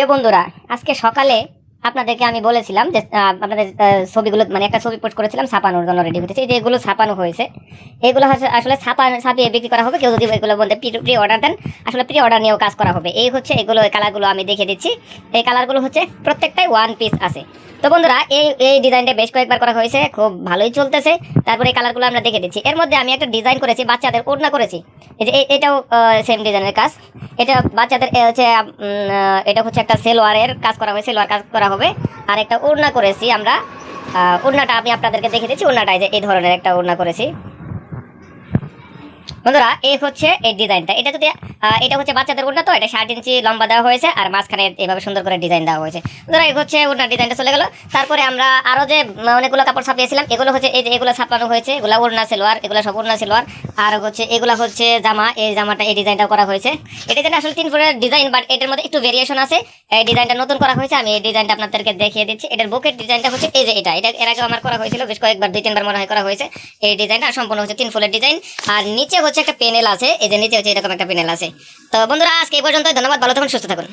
প্রিয় বন্ধুরা, আজকে সকালে আপনাদেরকে আমি বলেছিলাম যে আপনাদের ছবিগুলো মানে একটা ছবি পোস্ট করেছিলাম ছাপানোর জন্য রেডি হতেছে যে এগুলো ছাপানো হয়েছে, এগুলো আসলে ছাপা, ছাপিয়ে বিক্রি করা হবে। কেউ যদি এগুলো বলতে প্রি অর্ডার দেন, আসলে প্রি অর্ডার নিয়েও কাজ করা হবে। এই হচ্ছে এগুলো কালারগুলো আমি দেখে দিচ্ছি। এই কালারগুলো হচ্ছে প্রত্যেকটাই ওয়ান পিস আছে। তো বন্ধুরা, এই এই ডিজাইনটা বেশ কয়েকবার করা হয়েছে, খুব ভালোই চলতেছে। তারপরে এই কালারগুলো আমরা দেখে দিচ্ছি। এর মধ্যে আমি একটা ডিজাইন করেছি, বাচ্চাদের ওড়না করেছি। এই যে এটাও সেম ডিজাইনের কাজ। এটা বাচ্চাদের হচ্ছে এটা হচ্ছে একটা সেলোয়ারের কাজ করা হয়েছে সেলোয়ার কাজ করা হবে। আর একটা ওড়না করেছি আমরা। ওড়নাটা আমি আপনাদেরকে দেখে দিচ্ছি। ওড়নাটা এই যে এই ধরনের একটা ওড়না করেছি। বন্ধুরা এই হচ্ছে এই ডিজাইনটা। এটা যদি এটা হচ্ছে বাচ্চাদের ওড়না তো এটা ষাট ইঞ্চি লম্বা দেওয়া হয়েছে, আর মাঝখানে এভাবে সুন্দর করে ডিজাইন দেওয়া হয়েছে। বন্ধুরা এই হচ্ছে ওড়নার ডিজাইনটা চলে গেল। তারপরে আমরা আরও যে অনেকগুলো কাপড় ছাপিয়েছিলাম এগুলো হচ্ছে এই যে এগুলো ছাপানো হয়েছে, এগুলো ওড়না সেলোয়ার, এগুলো সব ওড়না সেলোয়ার। আর হচ্ছে এগুলো হচ্ছে জামা, এই জামাটা এই ডিজাইনটাও করা হয়েছে। এই ডিজাইন আসলে তিন ফুটের ডিজাইন, বাট এটার মধ্যে একটু ভেরিয়েশন আছে। এই ডিজাইনটা নতুন করা হয়েছে, আমি এই ডিজাইনটা আপনাদেরকে দেখিয়ে দিচ্ছি। এটার বুকের ডিজাইনটা হচ্ছে এই যে এটা। এটা এর আগে আমার করা হয়েছিল, বেশ কয়েকবার, দুই তিনবার মনে হয় করা হয়েছে। এই ডিজাইনটা সম্পূর্ণ হচ্ছে তিন ফুলের ডিজাইন। আর নিচে হচ্ছে একটা পেনেল আছে, এই যে নিচে হচ্ছে এরকম একটা পেনেল আছে। তো বন্ধুরা, আজকে এই পর্যন্ত ধন্যবাদ, ভালো থাকুন, সুস্থ থাকুন।